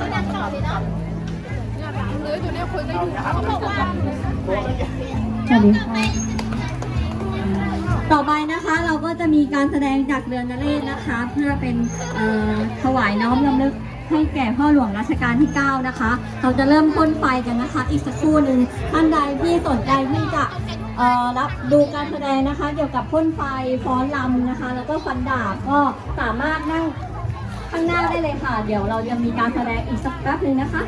สวัสดีค่ะ ต่อไปนะคะเราก็จะมีการแสดงจากเรือนนเรศนะคะ เพื่อเป็นเอ่อถวายน้อมรำลึกให้แก่พ่อหลวงรัชกาลที่ 9 นะคะ เราจะเริ่มพ่นไฟกันนะคะ อีกสักครู่หนึ่งท่านใดที่สนใจที่จะเอ่อรับดูการแสดงนะคะ เกี่ยวกับพ่นไฟฟ้อนรำนะคะ แล้วก็ฟันดาบก็สามารถนั่ง ข้างหน้าได้เลยค่ะ เดี๋ยวเราจะมีการแสดงอีกสักแป๊บหนึ่งนะคะ